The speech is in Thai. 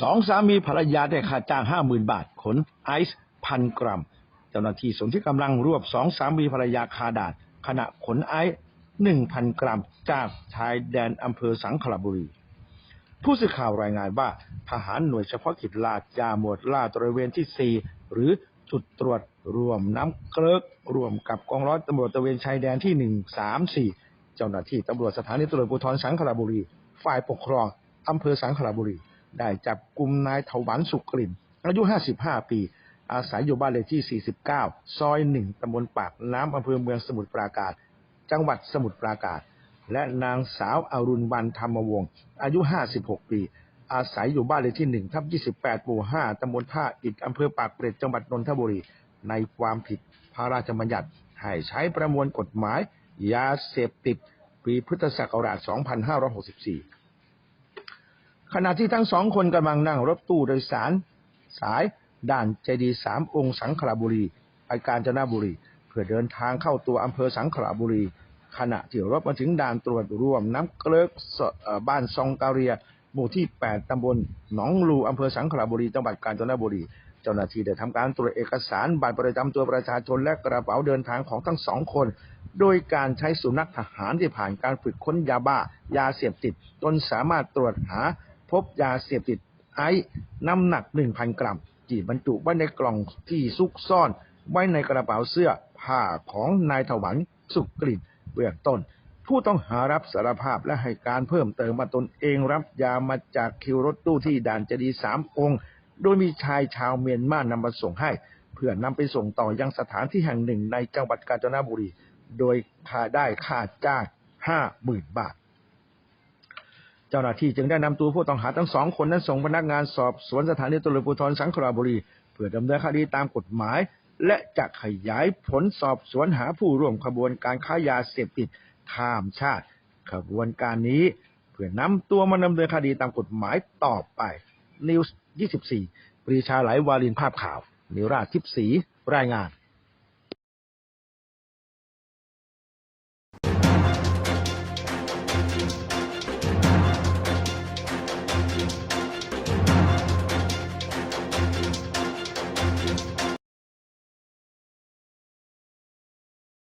สองสามีภรรยาได้ค่าจ้างห้าหมื่นบาท ขนไอซ์พันกรัม เจ้าหน้าที่สนที่กำลังรวบสองสามีภรรยาคาด่านขณะขนไอซ์หนึ่งพันกรัม จากชายแดนอำเภอสังขละบุรี ผู้สื่อข่าวรายงานว่า ทหารหน่วยเฉพาะกิจลาดยาหมวดลาดตระเวนที่ 4 หรือจุดตรวจรวมน้ำเกลิกรวมกับกองร้อยตำรวจตระเวนชายแดนที่ 1 3 4 เจ้าหน้าที่ตำรวจสถานีตำรวจภูธรสังขละบุรี ฝ่ายปกครองอำเภอสังขละบุรี ได้จับกลุ่มนายถวันสุกลิ่น อายุ 55 ปี อาศัยอยู่บ้านเลขที่ 49 ซอย 1 ตำบลปากน้ำอำเภอเมืองสมุทรปราการ จังหวัดสมุทรปราการ และนางสาวอรุณวันธรรมวงศ์ อายุ 56 ปี อาศัยอยู่บ้านเลขที่ 1 ทับ 28 หมู่ 5 ตำบลท่าอิฐอำเภอปากเกร็ด จังหวัดนนทบุรี ในความผิดพระราชบัญญัติ ให้ใช้ประมวลกฎหมาย ยาเสพติด ปีพุทธศักราช 2564 ขณะที่ทั้งสองคนกำลังนั่งรถตู้โดยสารสายด่านเจดีสามองค์สังขละบุรีไปกาญจนบุรี เพื่อเดินทางเข้าตัวอำเภอสังขละบุรี ขณะที่รถมาถึงด่านตรวจร่วมน้ำเกลิกสเอ่อบ้านซองกาเรีย หมู่ที่ 8 ตำบลหนองลูอำเภอสังขละบุรีจังหวัดกาญจนบุรี เจ้าหน้าที่ได้ทำการตรวจเอกสารบัตรประจำตัวประชาชนและกระเป๋าเดินทางของทั้งสองคน โดยการใช้สุนัขทหารที่ผ่านการฝึกค้นยาบ้ายาเสพติดจนสามารถตรวจหา พบยาเสพติดไอซ์น้ำหนัก 1,000 กรัมที่บรรจุไว้ในกล่องที่ซุกซ่อน ไว้ในกระเป๋าเสื้อผ้าของนายถวันสุกกลิ่นเบื้องต้น ผู้ต้องหารับสารภาพและให้การเพิ่มเติมมาตนเองรับยามาจากคิวรถตู้ที่ด่านเจดีย์สามองค์ โดยมีชายชาวเมียนมานำมาส่งให้ เพื่อนำไปส่งต่อยังสถานที่แห่งหนึ่งในจังหวัดกาญจนบุรี โดยค่าได้ค่าจ้างห้าหมื่นบาท เจ้าหน้าที่จึงได้นำตัวผู้ต้องหาทั้งสองคนนั้นส่งพนักงานสอบสวนสถานีตำรวจภูธรสังขละบุรี เพื่อดำเนินคดีตามกฎหมาย และจะขยายผลสอบสวนหาผู้ร่วมขบวนการค้ายาเสพติดข้ามชาติ ขบวนการนี้เพื่อนำตัวมาดำเนินคดีตามกฎหมายต่อไปนิวส์24 ปรีชาไหลวาลินภาพข่าว นิราชทิพย์ศรีรายงาน